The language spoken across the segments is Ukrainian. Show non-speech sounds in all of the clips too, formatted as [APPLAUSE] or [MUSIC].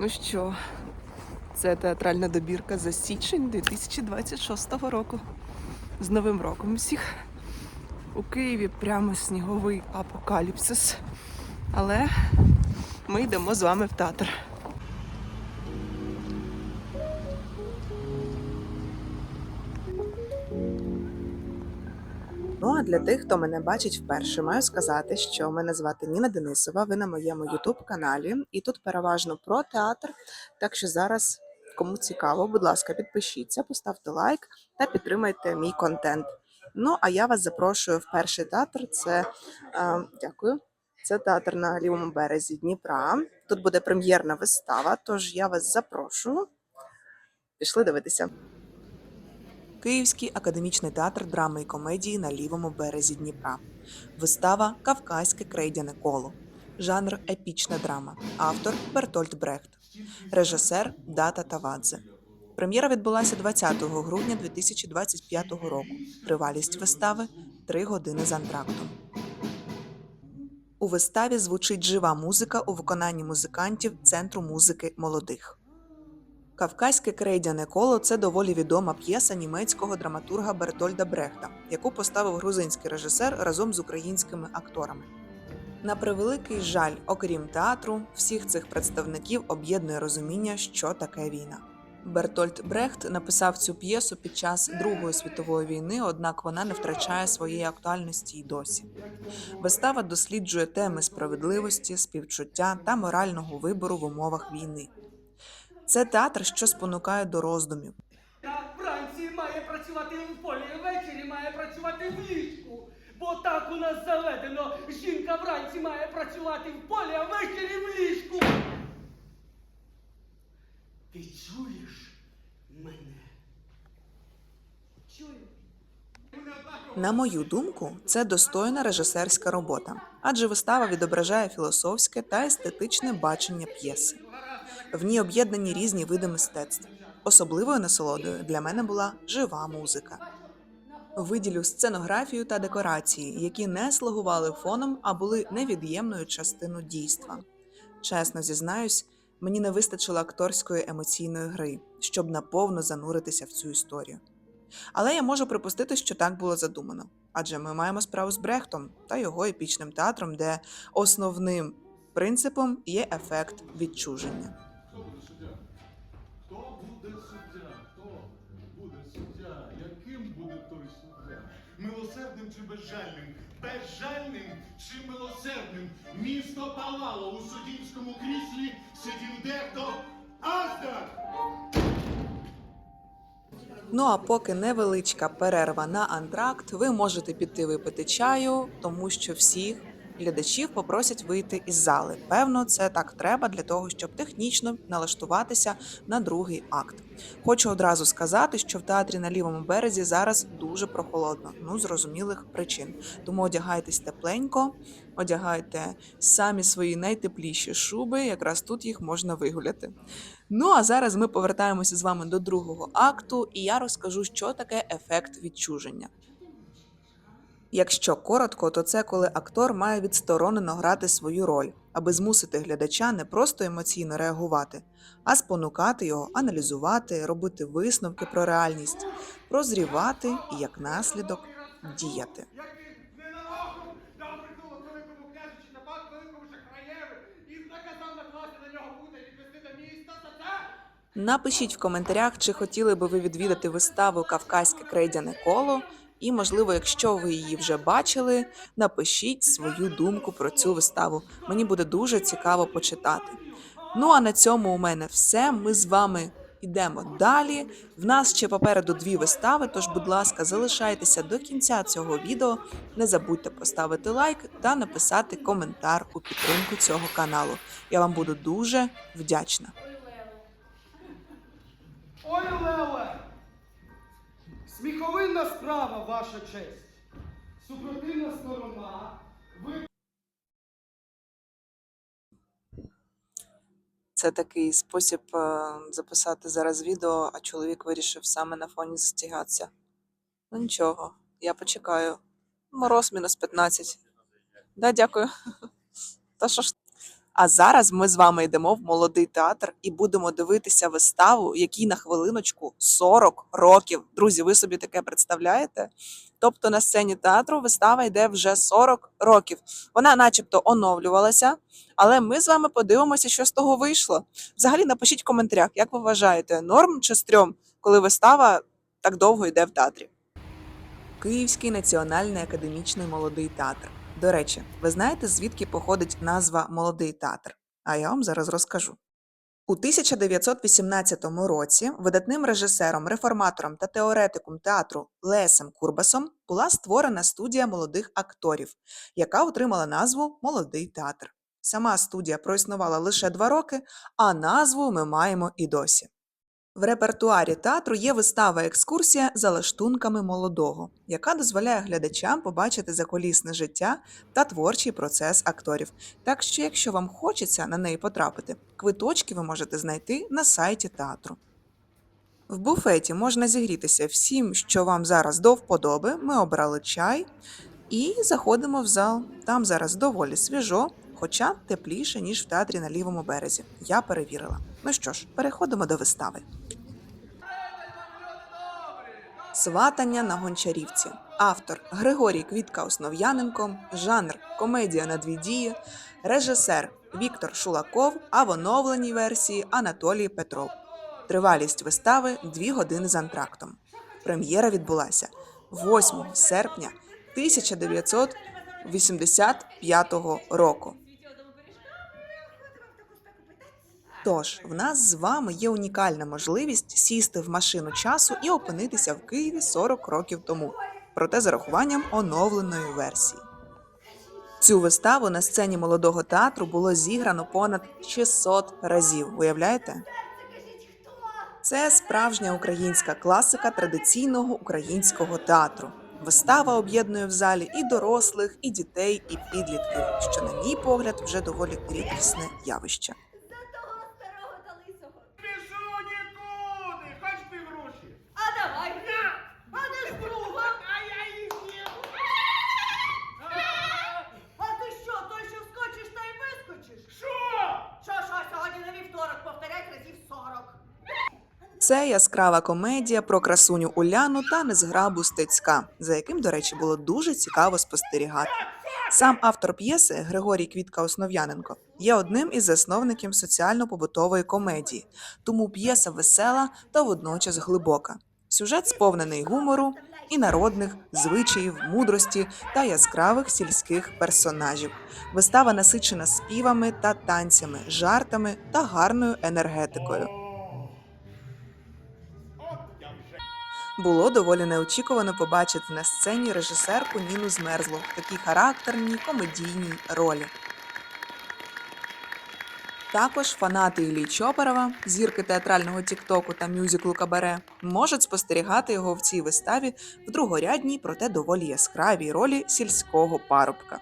Ну що, це театральна добірка за січень 2026 року. З Новим роком всіх. У Києві прямо сніговий апокаліпсис. Але ми йдемо з вами в театр. Для тих, хто мене бачить вперше, маю сказати, що мене звати Ніна Денисова. Ви на моєму youtube каналі, і тут переважно про театр. Так що зараз, кому цікаво, будь ласка, підпишіться, поставте лайк та підтримайте мій контент. Ну а я вас запрошую в перший театр. Це е, дякую. Це театр на лівому березі Дніпра. Тут буде прем'єрна вистава, тож я вас запрошую. Пішли дивитися. Київський академічний театр драми і комедії на лівому березі Дніпра. Вистава Кавказьке крейдяне коло. Жанр епічна драма. Автор Бертольд Брехт. Режисер Дата Тавадзе. Прем'єра відбулася 20 грудня 2025 року. Тривалість вистави 3 години з антрактом. У виставі звучить жива музика у виконанні музикантів Центру музики молодих. Кавказьке крейдяне коло це доволі відома п'єса німецького драматурга Бертольда Брехта, яку поставив грузинський режисер разом з українськими акторами. На превеликий жаль, окрім театру, всіх цих представників об'єднує розуміння, що таке війна. Бертольд Брехт написав цю п'єсу під час Другої світової війни, однак вона не втрачає своєї актуальності й досі. Вистава досліджує теми справедливості, співчуття та морального вибору в умовах війни. Це театр, що спонукає до роздумів. Вранці має працювати в полі, ввечері має працювати в ліжку. Бо так у нас заведено. Жінка вранці має працювати в полі, а ввечері в ліжку. Ти чуєш мене? Чую. На мою думку, це достойна режисерська робота, адже вистава відображає філософське та естетичне бачення п'єси. В ній об'єднані різні види мистецтв. Особливою насолодою для мене була жива музика. Виділю сценографію та декорації, які не слугували фоном, а були невід'ємною частиною дійства. Чесно зізнаюсь, мені не вистачило акторської емоційної гри, щоб наповно зануритися в цю історію. Але я можу припустити, що так було задумано, адже ми маємо справу з Брехтом та його епічним театром, де основним принципом є ефект відчуження. Безжальним? Безжальним чи милосердним? Місто палало у суддівському кріслі, сидів дехто Асгар! Ну а поки невеличка перерва на антракт, ви можете піти випити чаю, тому що всіх глядачів попросять вийти із зали. Певно, це так треба для того, щоб технічно налаштуватися на другий акт. Хочу одразу сказати, що в театрі на лівому березі зараз дуже прохолодно, ну зрозумілих причин. Тому одягайтесь тепленько, одягайте самі свої найтепліші шуби, якраз тут їх можна вигуляти. Ну а зараз ми повертаємося з вами до другого акту, і я розкажу, що таке ефект відчуження. Якщо коротко, то це коли актор має відсторонено грати свою роль, аби змусити глядача не просто емоційно реагувати, а спонукати його аналізувати, робити висновки про реальність, прозрівати і як наслідок діяти. Напишіть в коментарях, чи хотіли би ви відвідати виставу Кавказьке крейдяне коло. І, можливо, якщо ви її вже бачили, напишіть свою думку про цю виставу. Мені буде дуже цікаво почитати. Ну а на цьому у мене все. Ми з вами йдемо далі. В нас ще попереду дві вистави. Тож, будь ласка, залишайтеся до кінця цього відео. Не забудьте поставити лайк та написати коментар у підтримку цього каналу. Я вам буду дуже вдячна. Ой, Леле! Сміховинна справа, ваша честь. Супротивна сторона. Ви Це такий спосіб е, записати зараз відео, а чоловік вирішив саме на фоні застігатися. Ну нічого, я почекаю. Мороз мінус 15. Да, дякую. [LAUGHS] Та що ж. А зараз ми з вами йдемо в молодий театр і будемо дивитися виставу, якій на хвилиночку 40 років. Друзі, ви собі таке представляєте? Тобто на сцені театру вистава йде вже 40 років. Вона, начебто, оновлювалася, але ми з вами подивимося, що з того вийшло. Взагалі, напишіть в коментарях, як ви вважаєте, норм чи стрьом, коли вистава так довго йде в театрі. Київський національний академічний молодий театр. До речі, ви знаєте, звідки походить назва Молодий театр? А я вам зараз розкажу. У 1918 році видатним режисером, реформатором та теоретиком театру Лесем Курбасом була створена студія молодих акторів, яка отримала назву Молодий театр. Сама студія проіснувала лише два роки, а назву ми маємо і досі. В репертуарі театру є вистава екскурсія за лаштунками молодого, яка дозволяє глядачам побачити заколісне життя та творчий процес акторів. Так що, якщо вам хочеться на неї потрапити, квиточки ви можете знайти на сайті театру. В буфеті можна зігрітися всім, що вам зараз до вподоби. Ми обрали чай і заходимо в зал. Там зараз доволі свіжо, хоча тепліше, ніж в театрі на лівому березі. Я перевірила. Ну що ж, переходимо до вистави. Сватання на гончарівці. Автор Григорій Квітка Основ'яненко, жанр комедія на дві дії, режисер Віктор Шулаков, а в оновленій версії Анатолій Петров. Тривалість вистави 2 години з антрактом. Прем'єра відбулася 8 серпня 1985 року. Тож, в нас з вами є унікальна можливість сісти в машину часу і опинитися в Києві 40 років тому, проте з урахуванням оновленої версії. Цю виставу на сцені молодого театру було зіграно понад 600 разів. Уявляєте? Це справжня українська класика традиційного українського театру. Вистава об'єднує в залі і дорослих, і дітей, і підлітків, що, на мій погляд, вже доволі рідкісне явище. За того старого та лисого. Пішу нікуди, хоч ти гроші. А давай. А де ж друга? А я їх їм. А ти що, той, що вскочиш та й вискочиш? Що? Що, що, сьогодні на вівторок повторять разів 40. Це яскрава комедія про красуню Уляну та незграбу Стецька, за яким, до речі, було дуже цікаво спостерігати. Сам автор п'єси Григорій Квітка Основ'яненко є одним із засновників соціально-побутової комедії, тому п'єса весела та водночас глибока. Сюжет сповнений гумору і народних звичаїв, мудрості та яскравих сільських персонажів. Вистава насичена співами та танцями, жартами та гарною енергетикою. Було доволі неочікувано побачити на сцені режисерку Ніну Змерзлу в такій характерній комедійній ролі. Також фанати Іллі Чоперова, зірки театрального тіктоку та мюзиклу Кабаре, можуть спостерігати його в цій виставі в другорядній, проте доволі яскравій ролі сільського парубка.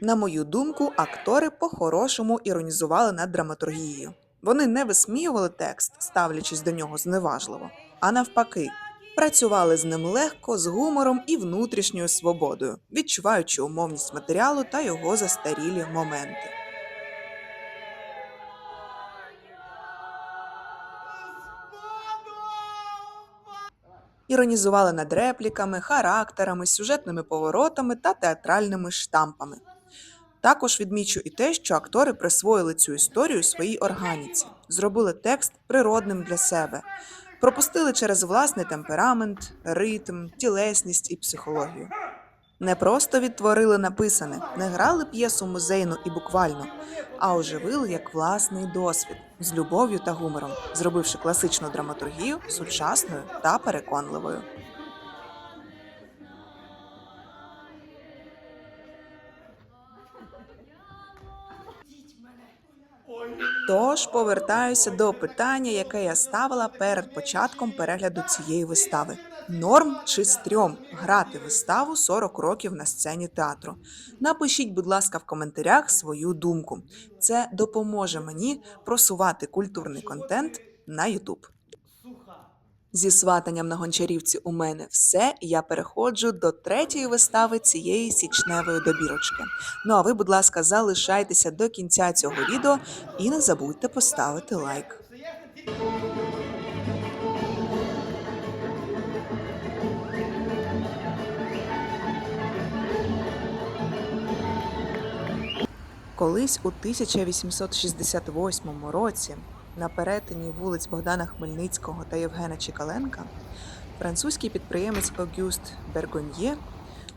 На мою думку, актори по-хорошому іронізували над драматургією. Вони не висміювали текст, ставлячись до нього зневажливо, а навпаки, працювали з ним легко, з гумором і внутрішньою свободою, відчуваючи умовність матеріалу та його застарілі моменти. Іронізували над репліками, характерами, сюжетними поворотами та театральними штампами. Також відмічу і те, що актори присвоїли цю історію своїй органіці, зробили текст природним для себе, пропустили через власний темперамент, ритм, тілесність і психологію. Не просто відтворили написане, не грали п'єсу музейну і буквально, а оживили як власний досвід з любов'ю та гумором, зробивши класичну драматургію сучасною та переконливою. Тож повертаюся до питання, яке я ставила перед початком перегляду цієї вистави: норм чи стрьом грати виставу 40 років на сцені театру. Напишіть, будь ласка, в коментарях свою думку. Це допоможе мені просувати культурний контент на YouTube. Зі сватанням на гончарівці у мене все. Я переходжу до третьої вистави цієї січневої добірочки. Ну а ви, будь ласка, залишайтеся до кінця цього відео і не забудьте поставити лайк. Колись у 1868 році на перетині вулиць Богдана Хмельницького та Євгена Чекаленка французький підприємець Огюст Бергоньє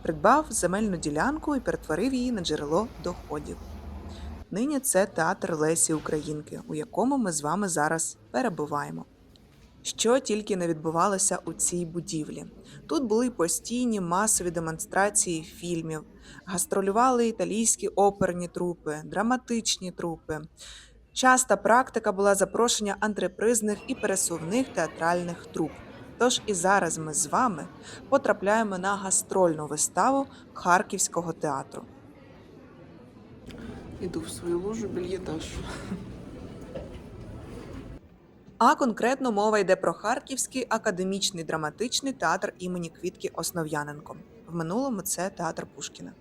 придбав земельну ділянку і перетворив її на джерело доходів. Нині це театр Лесі Українки, у якому ми з вами зараз перебуваємо. Що тільки не відбувалося у цій будівлі. Тут були постійні масові демонстрації фільмів, гастролювали італійські оперні трупи, драматичні трупи. Часта практика була запрошення антрепризних і пересувних театральних труп. Тож і зараз ми з вами потрапляємо на гастрольну виставу Харківського театру. Іду в свою ложу більєтаж. А конкретно мова йде про Харківський академічний драматичний театр імені Квітки Основ'яненко. В минулому це театр Пушкіна.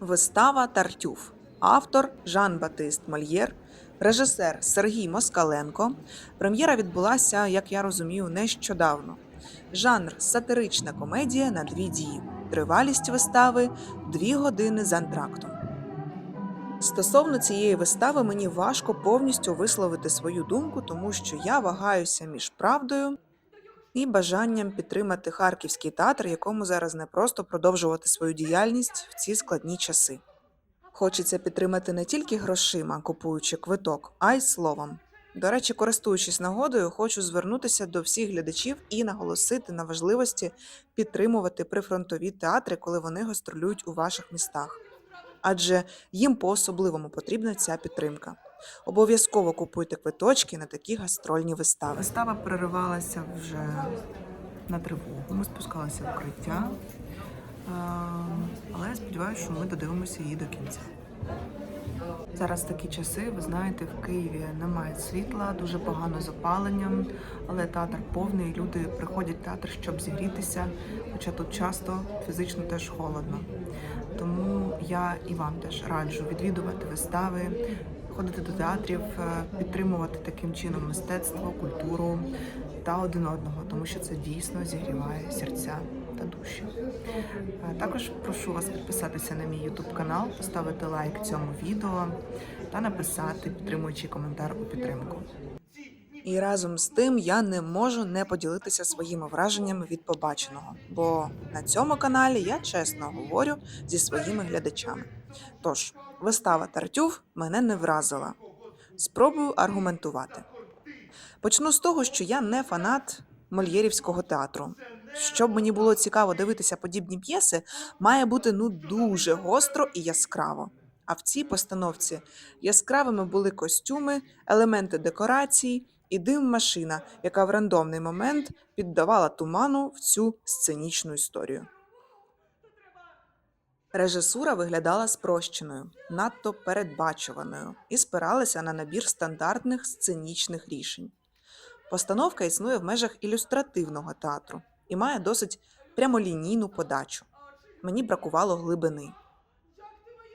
Вистава Тартюф. Автор Жан Батист Мольєр, режисер Сергій Москаленко. Прем'єра відбулася, як я розумію, нещодавно. Жанр сатирична комедія на дві дії. Тривалість вистави дві години з антрактом. Стосовно цієї вистави мені важко повністю висловити свою думку, тому що я вагаюся між правдою і бажанням підтримати харківський театр, якому зараз не просто продовжувати свою діяльність в ці складні часи. Хочеться підтримати не тільки грошима, купуючи квиток, а й словом. До речі, користуючись нагодою, хочу звернутися до всіх глядачів і наголосити на важливості підтримувати прифронтові театри, коли вони гастролюють у ваших містах. Адже їм по-особливому потрібна ця підтримка. Обов'язково купуйте квиточки на такі гастрольні вистави. Вистава переривалася вже на тривогу. Ми спускалися в укриття, але я сподіваюся, що ми додивимося її до кінця. Зараз такі часи, ви знаєте, в Києві немає світла, дуже погано з опаленням, але театр повний. Люди приходять в театр, щоб зігрітися, хоча тут часто фізично теж холодно. Тому я і вам теж раджу відвідувати вистави, ходити до театрів, е, підтримувати таким чином мистецтво, культуру та один одного, тому що це дійсно зігріває серця та душі. Також прошу вас підписатися на мій YouTube канал, поставити лайк цьому відео та написати підтримуючий коментар у підтримку. І разом з тим я не можу не поділитися своїми враженнями від побаченого, бо на цьому каналі я чесно говорю зі своїми глядачами. Тож, вистава Тартюф мене не вразила. Спробую аргументувати. Почну з того, що я не фанат мольєрівського театру. Щоб мені було цікаво дивитися подібні п'єси, має бути ну дуже гостро і яскраво. А в цій постановці яскравими були костюми, елементи декорацій і дим-машина, яка в рандомний момент піддавала туману в цю сценічну історію. Режисура виглядала спрощеною, надто передбачуваною і спиралася на набір стандартних сценічних рішень. Постановка існує в межах ілюстративного театру і має досить прямолінійну подачу. Мені бракувало глибини.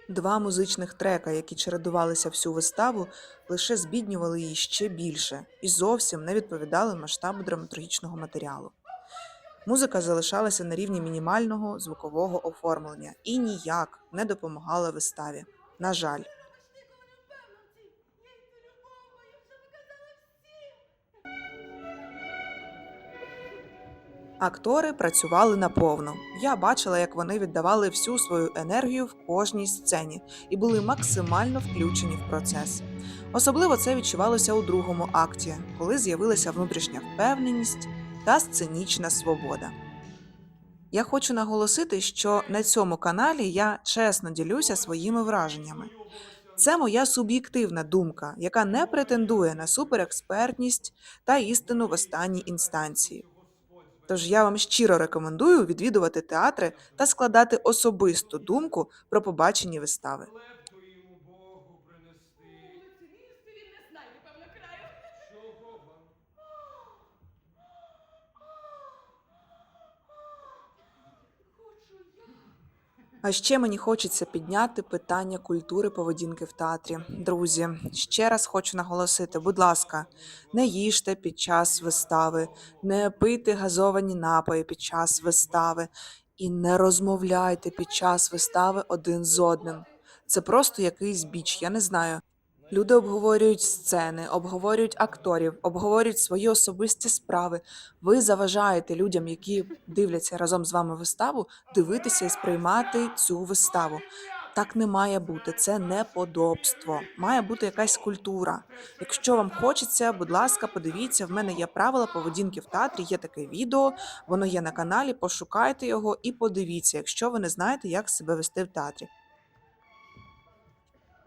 Два музичних трека, які чередувалися всю виставу, лише збіднювали її ще більше і зовсім не відповідали масштабу драматургічного матеріалу. Музика залишалася на рівні мінімального звукового оформлення і ніяк не допомагала виставі. На жаль. Актори працювали наповну. Я бачила, як вони віддавали всю свою енергію в кожній сцені і були максимально включені в процес. Особливо це відчувалося у другому акті, коли з'явилася внутрішня впевненість та сценічна свобода. Я хочу наголосити, що на цьому каналі я чесно ділюся своїми враженнями. Це моя суб'єктивна думка, яка не претендує на суперекспертність та істину в останній інстанції. Тож я вам щиро рекомендую відвідувати театри та складати особисту думку про побачені вистави. А ще мені хочеться підняти питання культури поведінки в театрі. Друзі, ще раз хочу наголосити: будь ласка, не їжте під час вистави, не пийте газовані напої під час вистави і не розмовляйте під час вистави один з одним. Це просто якийсь біч, я не знаю. Люди обговорюють сцени, обговорюють акторів, обговорюють свої особисті справи. Ви заважаєте людям, які дивляться разом з вами виставу, дивитися і сприймати цю виставу. Так не має бути. Це неподобство. Має бути якась культура. Якщо вам хочеться, будь ласка, подивіться. В мене є правила поведінки в театрі. Є таке відео, воно є на каналі. Пошукайте його і подивіться, якщо ви не знаєте, як себе вести в театрі.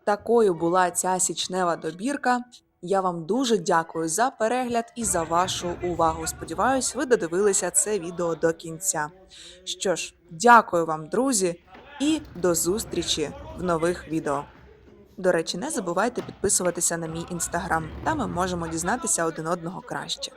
Такою була ця січнева добірка. Я вам дуже дякую за перегляд і за вашу увагу. Сподіваюсь, ви додивилися це відео до кінця. Що ж, дякую вам, друзі, і до зустрічі в нових відео. До речі, не забувайте підписуватися на мій інстаграм, там ми можемо дізнатися один одного краще.